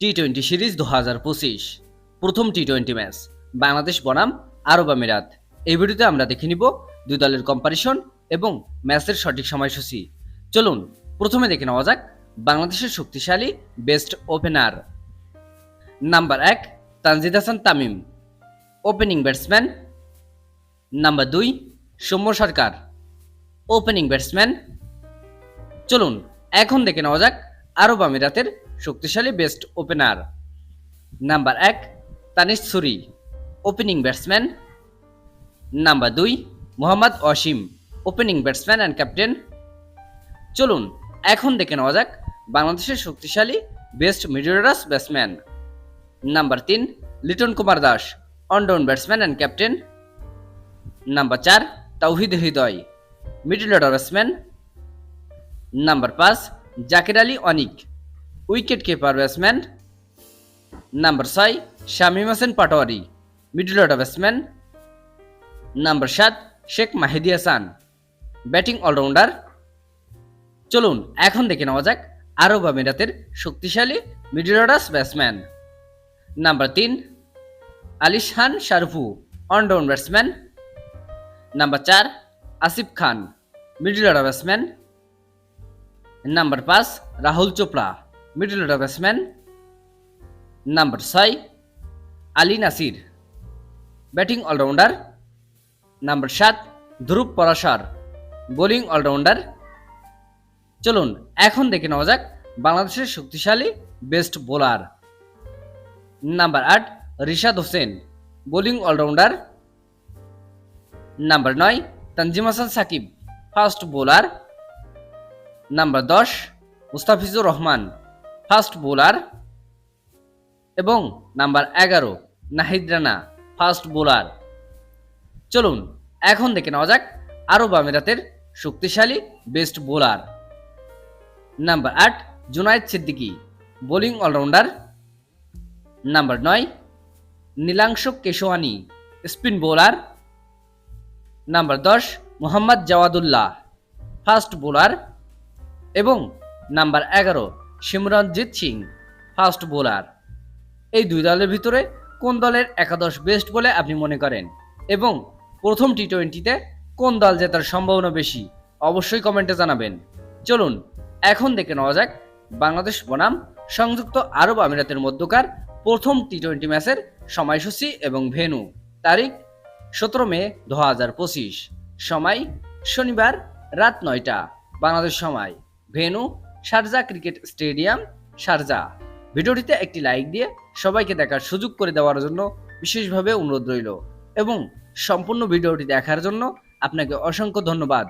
T twenty series দু হাজার পঁচিশ। প্রথম টি টোয়েন্টি ম্যাচ বাংলাদেশ বনাম আরব আমিরাত। এই ভিডিওতে আমরা দেখে নিব দুই দলের কম্পারিশন এবং ম্যাচের সঠিক সময়সূচি। চলুন, প্রথমে দেখে নেওয়া যাক বাংলাদেশের শক্তিশালী বেস্ট ওপেনার নাম্বার এক, Tanzid Hasan Tamim. Opening batsman number দুই, সৌম্য সরকার। ওপেনিং ব্যাটসম্যান চলুন, এখন দেখে নেওয়া যাক আরব আমিরাতের শক্তিশালী বেস্ট ওপেনার নাম্বার এক Tanish Suri opening batsman number দুই Mohammad Asim opening batsman and captain চলুন, এখন দেখে নেওয়া যাক বাংলাদেশের শক্তিশালী বেস্ট মিডরাস ব্যাটসম্যান নাম্বার তিন Liton Kumar Das one down batsman and captain number চার Towhid Hridoy middle order batsman number পাঁচ Jaker Ali Anik wicket keeper batsman number ছয় Shamim Hossain Patwari middle order batsman number সাত Sheikh Mahedi Hasan. Batting all rounder চলুন, এখন দেখে নেওয়া যাক আরব আমিরাতের শক্তিশালী মিডল অর্ডার ব্যাটসম্যান নাম্বার তিন Alishan Sharafu one down batsman number চার Asif Khan middle order batsman number পাঁচ Rahul Chopra. Middle order batsman number ছয় Ali Nasir batting all rounder number সাত ধ্রুব পরাশর বোলিং অলরাউন্ডার চলুন, এখন দেখে নেওয়া যাক বাংলাদেশের শক্তিশালী বেস্ট বোলার নাম্বার আট Rishad Hossain bowling all rounder number নয় Tanzim Hasan Sakib fast bowler number দশ মুস্তাফিজুর রহমান ফাস্ট বোলার এবং নাম্বার এগারো নাহিদ রানা ফাস্ট বোলার। চলুন, এখন দেখে নেওয়া যাক আরব আমিরাতের শক্তিশালী বেস্ট বোলার নাম্বার আট Junaid Siddiqui bowling all rounder number নয় Nilansh Keswani spin bowler number দশ মোহাম্মদ জাওয়াদুল্লাহ ফাস্ট বোলার। এবং নাম্বার এগারো সিমরনজিৎ সিং, ফাস্ট বোলার। এই দুই দলের ভিতরে কোন দলের একাদশ বেস্ট বলে আপনি মনে করেন? এবং প্রথম টি টোয়েন্টিতে কোন দল জেতার সম্ভাবনা বেশি? অবশ্যই কমেন্টে জানাবেন। চলুন, এখন দেখে নেওয়া যাক বাংলাদেশ বনাম সংযুক্ত আরব আমিরাতের মধ্যকার প্রথম টি টোয়েন্টি ম্যাচের সময়সূচি এবং ভেন্যু। তারিখ, সতেরো মে দু হাজার পঁচিশ। সময়, শনিবার রাত নয়টা। বাংলাদেশ সময়, venue Sharjah cricket stadium, Sharjah. ভিডিওটিতে একটি লাইক দিয়ে সবাইকে দেখার সুযোগ করে দেওয়ার জন্য বিশেষভাবে অনুরোধ রইল। এবং সম্পূর্ণ ভিডিওটি দেখার জন্য আপনাকে অসংখ্য ধন্যবাদ।